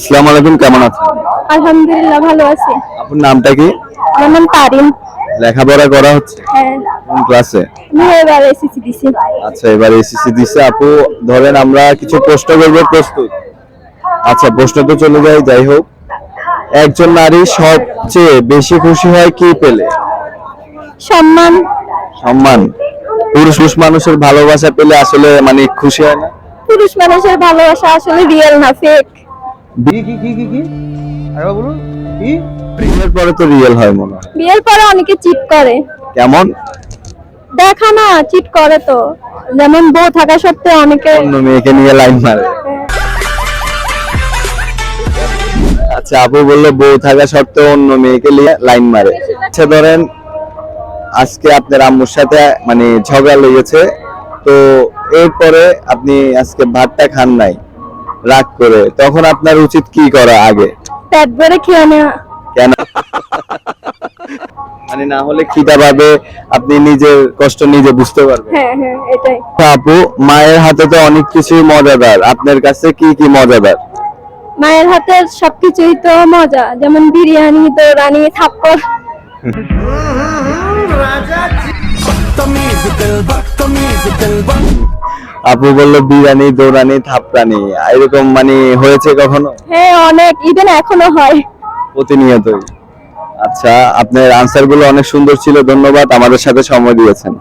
আসসালামু আলাইকুম কেমন আছেন? আলহামদুলিল্লাহ ভালো আছি। আপনার নামটা কি? আমার নাম তারিন। লেখাপড়া করা হচ্ছে? হ্যাঁ। কোন ক্লাসে? আমি এবার এসেছি দিছি। আচ্ছা এবার এসএসসি দিছে। আপু ধরেন আমরা কিছু প্রশ্ন করব প্রস্তুত। আচ্ছা প্রশ্ন তো চলে যায় যাই হোক। একজন নারী সবচেয়ে বেশি খুশি হয় কি পেলে? সম্মান। সম্মান। পুরুষ পুরুষ মানুষের ভালোবাসা পেলে আসলে মানে খুশি হয় না? পুরুষ মানুষের ভালোবাসা আসলে রিয়েল না ফেক কি কি কি কি কি? আরেকবার বলুন কি? বিয়ের পরে তো রিয়েল হয় মনে হয়। বিয়ের পরে অনেকে চিট করে। কেমন? দেখা না চিট করে তো। যেমন বউ থাকা সত্ত্বেও অনেকে অন্য মেয়েকে নিয়ে লাইন মারে। আচ্ছা আপু বলল বউ থাকা সত্ত্বেও অন্য মেয়েকে নিয়ে লাইন মারে। আচ্ছা ধরেন আজকে আপনার আম্মুর সাথে মানে ঝগড়া লেগেছে তো এরপরে আপনি আজকে ভাতটা খান নাই। রাগ করে তখন আপনার উচিত কি করা আগে? পেট ভরে খেয়ে নেওয়া। কেন? মানে না হলে খিদা পাবে আপনি নিজের কষ্ট নিজে বুঝতে পারবেন। হ্যাঁ, হ্যাঁ, আপু মায়ের হাতে তো অনেক কিছু মজাদার। আপনার কাছে কি কি মজাদার? মায়ের হাতে সবকিছুই তো মজা যেমন বিরিয়ানি তো রানি থাপ্পর রাজা আপু বলল বিরানি দৌড়ানি থাপড়ানি। এরকম মানে হয়েছে কখনো? হ্যাঁ অনেক। ইদেন এখনও হয়। প্রতিনিয়তই। আচ্ছা আপনার আনসারগুলো অনেক সুন্দর ছিল। ধন্যবাদ। আমাদের সাথে সময় দিয়েছেন।